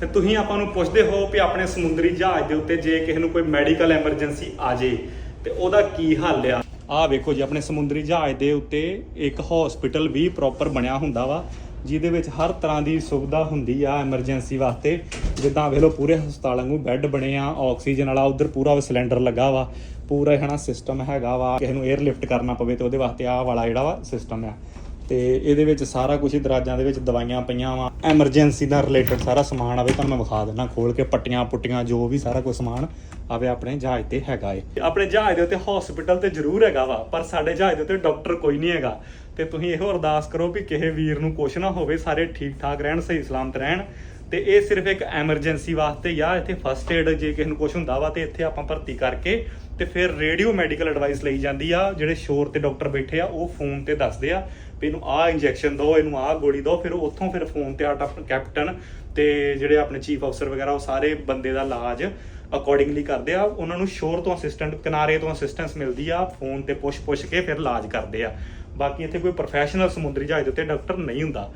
ਤੇ ਤੁਸੀਂ ਆਪਾਂ ਨੂੰ ਪੁੱਛਦੇ ਹੋ ਵੀ ਆਪਣੇ ਸਮੁੰਦਰੀ ਜਹਾਜ਼ ਦੇ ਉੱਤੇ ਜੇ ਕਿਸੇ ਨੂੰ ਕੋਈ ਮੈਡੀਕਲ ਐਮਰਜੈਂਸੀ ਆ ਜੇ, ਤੇ ਉਹਦਾ ਕੀ ਹੱਲ ਆ? ਆਹ ਵੇਖੋ ਜੀ, ਆਪਣੇ ਸਮੁੰਦਰੀ ਜਹਾਜ਼ ਦੇ ਉੱਤੇ ਇੱਕ ਹਸਪੀਟਲ ਵੀ ਪ੍ਰੋਪਰ ਬਣਿਆ ਹੁੰਦਾ ਵਾ, ਜਿਹਦੇ ਵਿੱਚ ਹਰ ਤਰ੍ਹਾਂ ਦੀ ਸੁਵਿਧਾ ਹੁੰਦੀ ਆ ਐਮਰਜੈਂਸੀ ਵਾਸਤੇ। ਜਿੱਦਾਂ ਵੇਖ ਲਓ, ਪੂਰੇ ਹਸਪਤਾਲ ਵਾਂਗੂ ਬੈੱਡ ਬਣੇ ਆ, ਆਕਸੀਜਨ ਵਾਲਾ, ਉਧਰ ਪੂਰਾ ਸਿਲੰਡਰ ਲੱਗਾ ਵਾ। ਪੂਰਾ ਹਨਾ ਸਿਸਟਮ ਹੈਗਾ ਵਾ, ਕਿਸੇ ਨੂੰ 에ਅਰ ਲਿਫਟ ਕਰਨਾ ਪਵੇ ਤੇ ਉਹਦੇ ਵਾਸਤੇ ਆਹ ਵਾਲਾ ਜਿਹੜਾ ਵਾ ਸਿਸਟਮ ਆ। ਤੇ ਇਹਦੇ ਵਿੱਚ ਸਾਰਾ ਕੁਝ ਦਰਾਜਾਂ ਦੇ ਵਿੱਚ ਦਵਾਈਆਂ ਪਈਆਂ ਵਾ। ਐਮਰਜੈਂਸੀ ਦਾ ਰਿਲੇਟਡ ਸਾਰਾ ਸਮਾਨ ਆਵੇ, ਤੁਹਾਨੂੰ ਮੈਂ ਵਿਖਾ ਦਿੰਦਾ ਖੋਲ ਕੇ, ਪੱਟੀਆਂ ਪੁੱਟੀਆਂ, ਜੋ ਵੀ ਸਾਰਾ ਕੁਝ ਸਮਾਨ ਆਵੇ, ਆਪਣੇ ਜਹਾਜ਼ ਤੇ ਹੈਗਾ ਏ। ਆਪਣੇ ਜਹਾਜ਼ ਦੇ ਉੱਤੇ ਹਸਪੀਟਲ ਤੇ ਜ਼ਰੂਰ ਹੈਗਾ ਵਾ, ਪਰ ਸਾਡੇ ਜਹਾਜ਼ ਦੇ ਉੱਤੇ ਡਾਕਟਰ ਕੋਈ ਨਹੀਂ ਹੈਗਾ। ਤੇ ਤੁਸੀਂ ਇਹੋ ਅਰਦਾਸ ਕਰੋ ਵੀ ਕਿਸੇ ਵੀਰ ਨੂੰ ਕੁਛ ਨਾ ਹੋਵੇ, ਸਾਰੇ ਠੀਕ ਠਾਕ ਰਹਿਣ, ਸਹੀ ਸਲਾਮਤ ਰਹਿਣ। ਤੇ ਇਹ ਸਿਰਫ ਇੱਕ ਐਮਰਜੈਂਸੀ ਵਾਸਤੇ ਜਾਂ ਇੱਥੇ ਫਸਟ ਏਡ ਜੇ ਕਿਸੇ ਨੂੰ ਕੁਝ ਹੁੰਦਾ ਵਾ ਤੇ ਇੱਥੇ ਆਪਾਂ ਭਰਤੀ ਕਰਕੇ ਤੇ ਫਿਰ ਰੇਡੀਓ ਮੈਡੀਕਲ ਐਡਵਾਈਸ ਲਈ ਜਾਂਦੀ ਆ, ਜਿਹੜੇ ਸ਼ੋਰ ਤੇ ਡਾਕਟਰ ਬੈਠੇ ਆ, ਉਹ ਫੋਨ ਤੇ ਦੱਸਦੇ ਆ ਵੀ ਇਹਨੂੰ ਆਹ ਇੰਜੈਕਸ਼ਨ ਦਿਓ ਇਹਨੂੰ ਆਹ ਗੋਲੀ ਦਿਓ ਫਿਰ ਉੱਥੋਂ ਫਿਰ ਫੋਨ ਤੇ ਆਟਾ ਕੈਪਟਨ ਤੇ ਜਿਹੜੇ ਆਪਣੇ ਚੀਫ ਅਫਸਰ ਵਗੈਰਾ, ਉਹ ਸਾਰੇ ਬੰਦੇ ਦਾ ਇਲਾਜ ਅਕੋਰਡਿੰਗਲੀ ਕਰਦੇ ਆ। ਉਹਨਾਂ ਨੂੰ ਸ਼ੋਰ ਤੋਂ ਅਸਿਸਟੈਂਟ ਕਿਨਾਰੇ ਤੋਂ ਅਸਿਸਟੈਂਸ ਮਿਲਦੀ ਆ ਫੋਨ ਤੇ ਪੁੱਛ ਪੁੱਛ ਕੇ ਫਿਰ ਇਲਾਜ ਕਰਦੇ ਆ। ਬਾਕੀ ਇੱਥੇ ਕੋਈ ਪ੍ਰੋਫੈਸ਼ਨਲ ਸਮੁੰਦਰੀ ਜਹਾਜ਼ ਦੇ ਉੱਤੇ ਡਾਕਟਰ ਨਹੀਂ ਹੁੰਦਾ।